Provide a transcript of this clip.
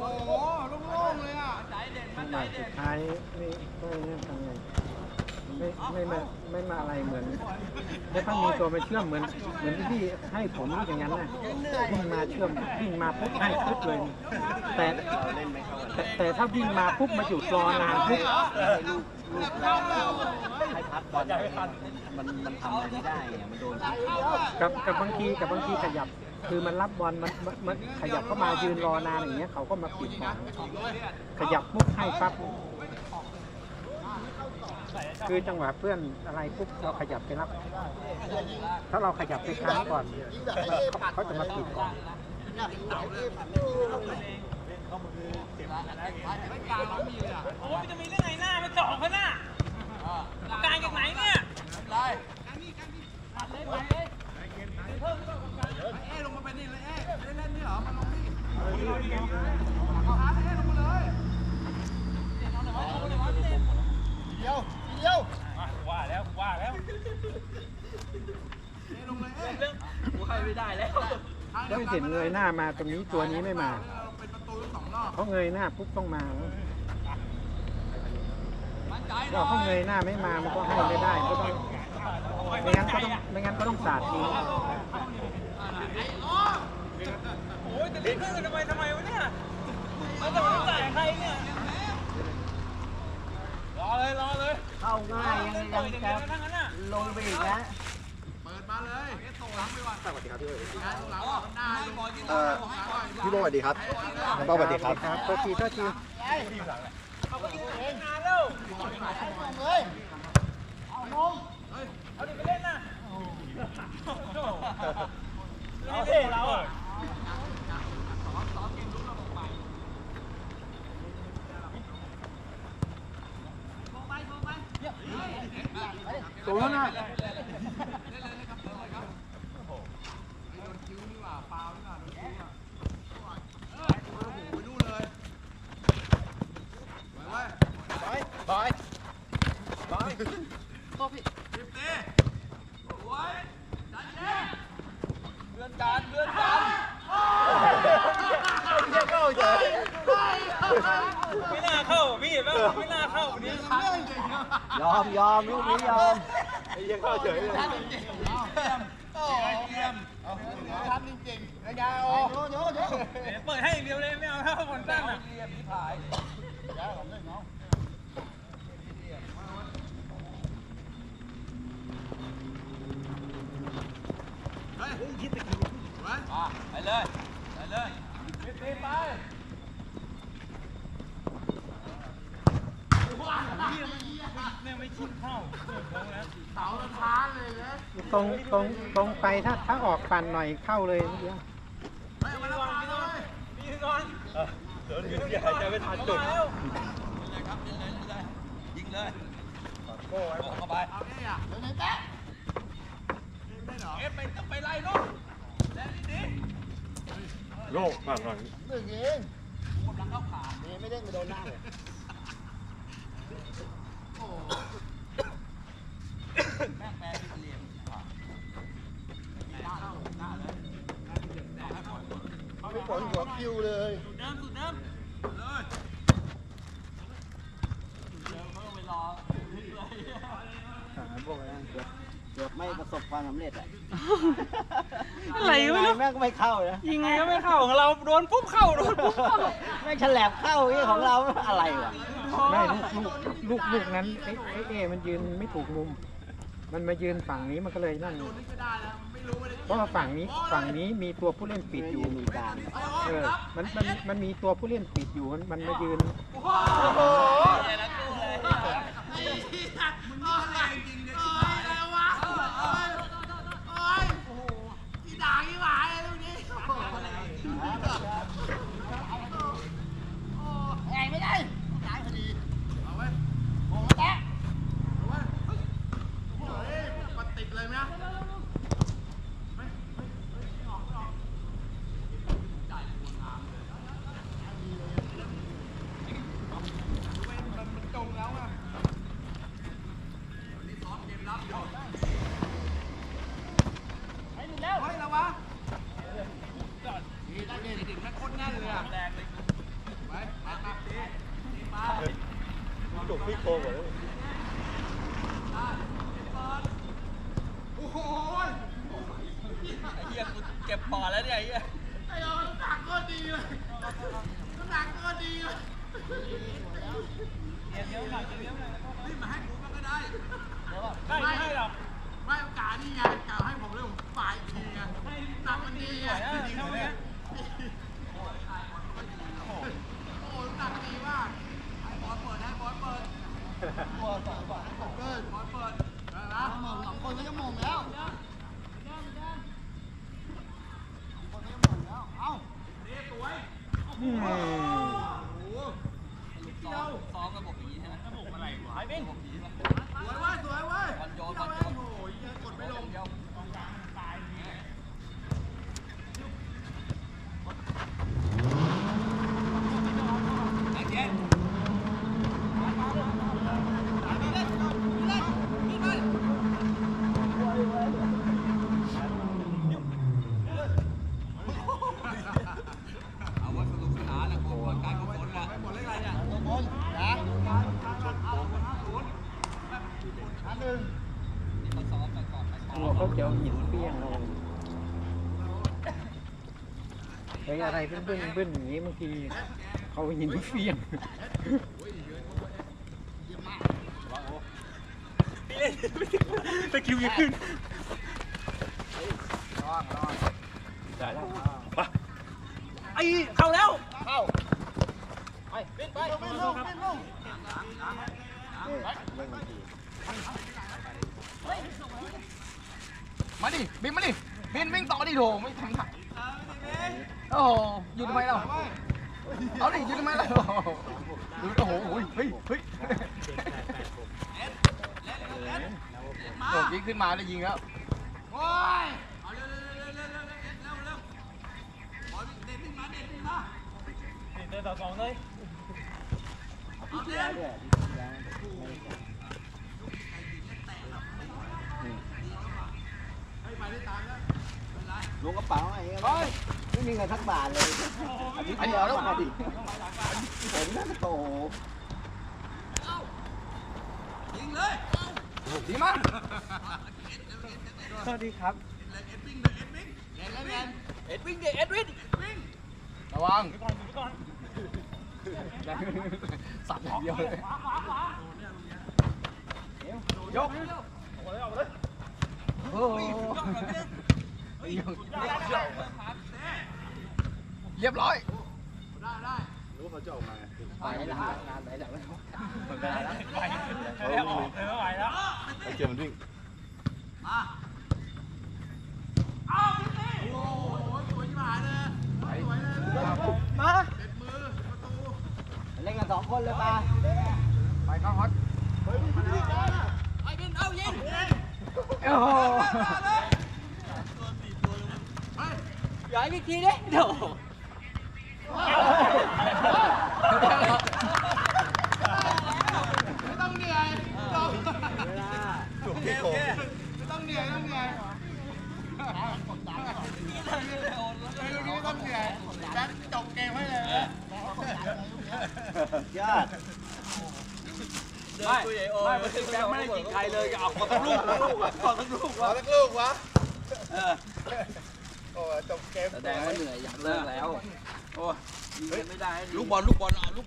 โอ้โหโล่งๆเลยอะจังหวะสุดท้ายไม่ไม่นั่นทำไงไม่ไม่มาไม่มาอะไรเหมือนไม่ต้องมีตัวมาเชื่อมเหมือน เหมือนที่พี่ให้ผมลูกอย่างนั้นนะวิ่งมาเชื่อมวิ่งมาปุ๊บให้ปุ๊บเลย แต่แต่แต่ถ้าวิ่งมาปุ๊บมาหยุดรอนานปุ๊บลูกลูกแล้วให้พักบอลมันมันทำอะไรไม่ได้อะมันโดน กับกับบางทีกับบางทีขยับ คือมันรับบอลมันมันมันขยับเข้ามายืนรอนานอย่างเงี้ยเขาก็มาปิดบอลขยับปุ๊บให้ปั๊บคือจังหวะเพื่อนอะไรปุ๊บเราขยับไปรับ ถ้าเราขยับไปค้างก่อนเขาจะมาปิดก่อนโอ้ยมันจะมีเรื่องไหน้ามันเจาน้าการจากไหนเนี่ย เอ๊ลงมาเป็นนี่เลยเอ๊เล่นๆนี่เหรอมาลงนี่เอาหาเอ๊ลงมาเลย ว่าแล้วว่าแล้ว เอ๊ลง เลยเอ๊เรื่องกูใครไม่ได้แล้วแล้วเห็นเงยหน้ามาตรงนี้ตัวนี้ไม่มาเราเป็นประตูสองรอบเขาเงยหน้าปุ๊บต้องมามั่นใจหน่เราอเขายเงยหน้าไม่มามันก็ให้ไม่ได้ก็ต้องไม่งั้นก็ต้องไม่งั้นก็ต้องสาดทิ้งโอ้ยจะรีบขึ้นกันทำไมทำไมวะเนี่ยแล้วจะมาจ่ายใครเนี่ยรอเลยรอเลยเข้าง่ายยังต่ยัอยงอย่างจะเดียวทั้งนั้นน่ะลงไปอีกนะเปิดมาเลย ตรงหลังไปก่อนสวัสดีครับพี่เอ๋ตรงหลังก่อนหน้าให้บเอ่อพี่โบสวัสดีครับน้องเป้าสวัสดีครับครับตัวทีตัวทีเอาไปยิงงานแล้วเอาดิไปเล่นนะเอาดิเราอะ ตัวแล้วนะ โดนคิ้วนี่หว่าฟาวนี่หว่าโดนคิ้วอะเออโอ้โหไปนู่นเลยไปเว้ย บอย สิบตีโอ้ยจัดเย้เลื่อนจานเลื่อนจาน ไม่น่า เข้าพี่เห็นป่ะไม่น่าเข้าวันนี้ยอมยอมลูกนี้ยอมไอ้เหี้ยังเข้าเฉยเลยโอ้เยี่ยมเอาทำจริงๆระยะโอ้โยโยเปิดให้อย่างเดียวเลยไม่เอาเข้าบอลตั้งอะเยี่ยมที่ถ่ายย้ายของเล่นเนาะเฮ้ยคิดตะกี้ไว้ไปเลย ไปเลยไป ไปแม่งไม่ชิดเข้าเปิดโค้งแล้วเสาสะท้านเลยนะตรงตรงตรงไปถ้าถ้าออกปั่นหน่อยเข้าเลยเมื่อกี้เฮ้ยมาแล้วมาแล้วมีก่อนเดี๋ยวพี่ใหญ่จะไม่ทันจุดมาแล้วเลยครับยิงเลยเลยยิงเลยโก้ไว้บอกเข้าไปเอาเนี่ยอะเดี๋ยวไหนแตะไม่เหรอเอ๊ะไปไปไล่ลูกแล้วนี่ดิโลกฝั่งหน่อยหนึ่งเองกำลังเข้าขาเนี่ยไม่เด้งไปโดนหน้าเลยโอ้ แม่งแปลผิดเหลี่ยมหน้าแล้วหน้าเลยไม่ผลหัวคิวเลยสุดเดิมสุดเดิมเลยเกือบไม่ประสบความสำเร็จอะอะไรก็ไม่รู้แม่งก็ไม่เข้านะยิงไงก็ไม่เข้าของเราโดนปุ๊บเข้าโดนปุ๊บเข้าแม่งฉลับเข้านี่ของเราอะไรวะ ไม่ลูกลูกลูกลูกนั้นไอ้ไอ้เอมันยืนไม่ถูกมุม มันมายืนฝั่งนี้มันก็เลยนั่นเพราะว่าฝั่งนี้ฝั่งนี้มีตัวผู้เล่นปิดอยู่มีการเออมันมันมันมีตัวผู้เล่นปิดอยู่มันมันมายืน โอ้โหมึงนี่แรงจริงเลยอะไรวะโอ้ยโอ้ยโอ้โหที่ด่างที่หวายลูกนี้แรงไม่ได้ตายพอดีเอาไว้โอ้โหแตะเอาไว้เฮ้ยเฮ้ยปัดติดเลยไหมนะมันจงแล้วอะนี่ซ้อมเกมรับอยู่เฮ้ยแล้ววะดีได้เด่นดิ่งแม่งโคตรแน่นเลยอะแรงเลย จุกพี่ โคกว่าอ้โหเฮียกูเก็บปอดแล้วเนี่ยไอ้เหี้ยไอ้เรหนักก็ดีเลยหนักก็ดีเลยเดี๋ยวหนักเดี๋ยวหนักนี่มาให้กูก็ได้ไม่ให้หรอก ไม่โอกาสนี่ไงกล่าวให้ผมเลยผมฝ่ายอีกทีไงหนักมันดีไง จริงๆเนี่ย โอ้ยหนักดีมากให้บอลเปิดให้บอลเปิดบอลเปิดบอลเปิดบอลเปิดนะมองสองคนก็จะมองแล้วสองคนก็จะมองแล้ว เอ้านี่สวย อืม ซ้อมซ้อมระบบอย่างนี้ใช่ไหมระบบอะไรวะไอ้เบ้งระบบนี้ใช่ไหม สวยเว้ยสวยเว้ย บอลโยนบอลโยน โอ้ยยังกดไม่ลง เดียวไอ้เย็น เอาว่าสนุกสนานแหละคนคนการกุศลแหละหมดเลยอะไรเนี่ย บอลนะอันหนึ่ง นี่เขาซ้อมกันก่อนไหม กลัว เจะเอาหินเปี้ยงเราเฮ้ยอะไรเบิ้ลๆเบิ้ลๆอย่างนี้บางทีเขาเอาหินเปี้ยงตะคิวยังขึ้นได้แล้วไอ้เข้าแล้ว เข้า ไปเป็นไปเป็นลงเป็นลง มาดิบินมาดิบินวิ่งต่อดิโถไม่ทำถ่ายโอ้โหอยู่ทำไมเราเอาดิอยู่ทำไมเราโอ้โหเฮ้ยเฮ้ยโดดยิงขึ้นมาได้ยิงแล้วโอ้ยเอาเร็วเร็วเร็วเร็วเร็วเร็วเร็วบอลเด็ดขึ้นมาเด็ดขึ้นมาเดินต่อสองเลยเอาเร็ว ลงกระเป๋าไอ้เฮ้ยไม่มีเงินทักบาทเลยอาทิตย์เดียวแล้วมาดิผมน่าจะโตยิงเลยดีมากสวัสดีครับเอ็ดวิ่งเอ็ดวิ่งเอ็ดเอ็ดเอ็ดวิ่งดิเอ็ดวิ่งวิ่งระวังก่อนอยู่ก่อนสัตว์อย่างเดียวเลยยกโอ้ เรียบร้อยได้ได้รู้เขาจะออกมาไปแล้วงานไปแล้วหมดเวลาแล้วไปแล้วออกไม่ไหวแล้วเกมมันวิ่งมาเอาโอ้โหสวยมากเลยสวยเลยมาเด็ดมือประตูเล่นกันสองคนเลยปะไปเข้าฮอตโอ้โหย้ายิงเอี กทีดิเดี๋ยวไม่ต้องเหนื่อยไม่ต้องจุกพี่โคไม่ต้องเหนื่อยไม่ต้องเหนื่อยไม่ต้องเหนื่อยแจ็คจบเกมให้เลยยอดไม่ไม่ไม่แบงค์ไม่ได้ยิงใครเลยเอาขอทั้งลูกลูกอะขอทั้งลูกวะสักลูกวะเออโอ้ จบเกมแสดงว่าเหนื่อยอยากเลิกแล้ว โอ้ยิงกันไม่ได้ ลูกบอลลูกบอลเอาลูก